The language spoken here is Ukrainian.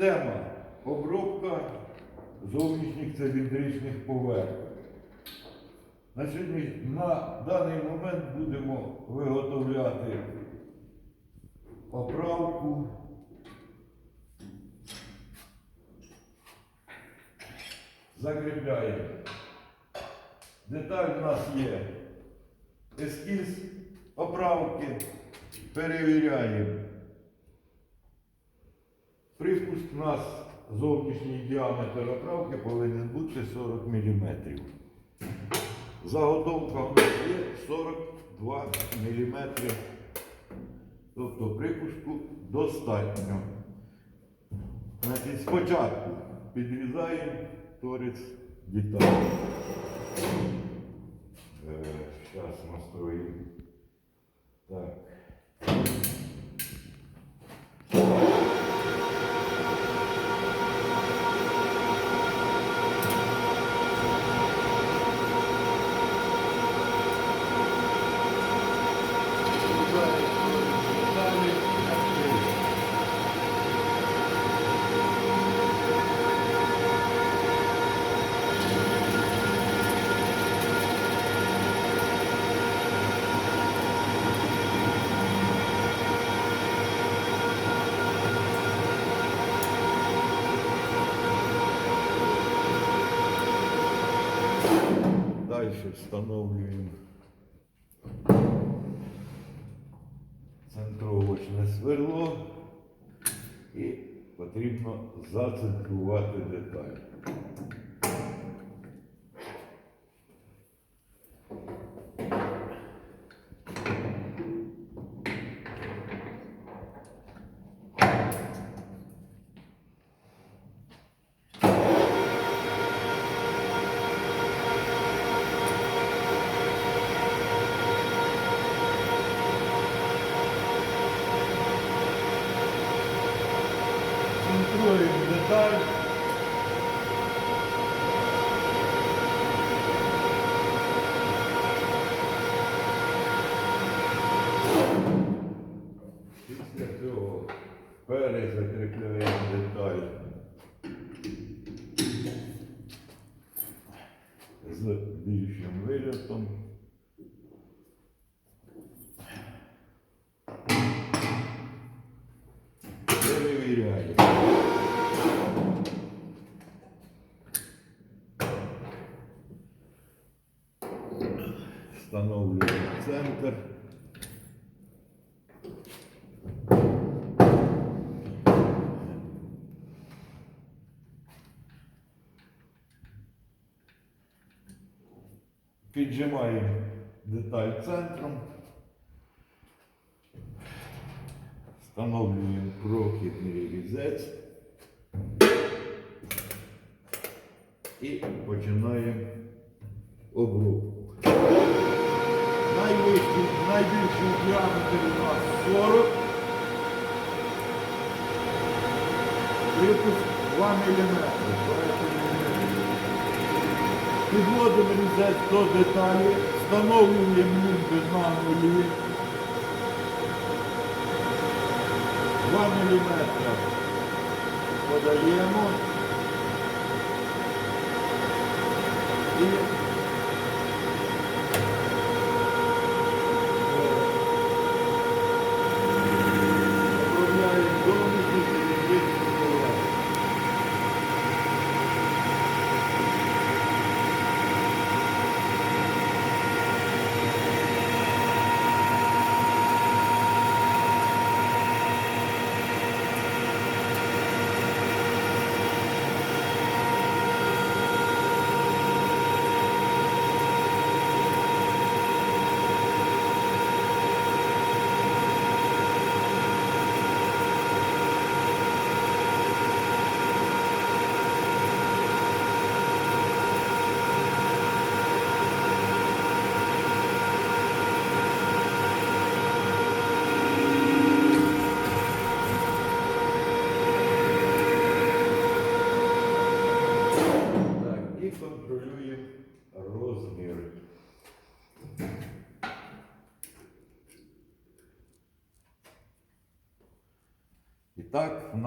Тема обробка зовнішніх циліндричних поверхень. На, сьогодні, на даний момент будемо виготовляти оправку. Закріпляємо. Деталь у нас є ескіз оправки. Перевіряємо. Припуск у нас зовнішній діаметр оправки повинен бути 40 мм. Заготовка у нас є 42 мм. Тобто припуску достатньо. Значить, спочатку підрізаємо торець деталі. Зараз настроїмо. Так. Дальше встановлюємо центровочне сверло і потрібно зацентрувати деталь. Центруємо деталь. Після цього перезакріпляємо деталь з більшим вильотом. Встановлюємо центр. Піджимаємо деталь центром. Встановлюємо прохідний різець і починаємо обробку. Найвищий, найбільший діаметр у нас 40. Випуск 2 мм. Підводимо різець до деталі, встановлюємо лінзи на нулі. 2 мм подаємо і розмір. І так, у нас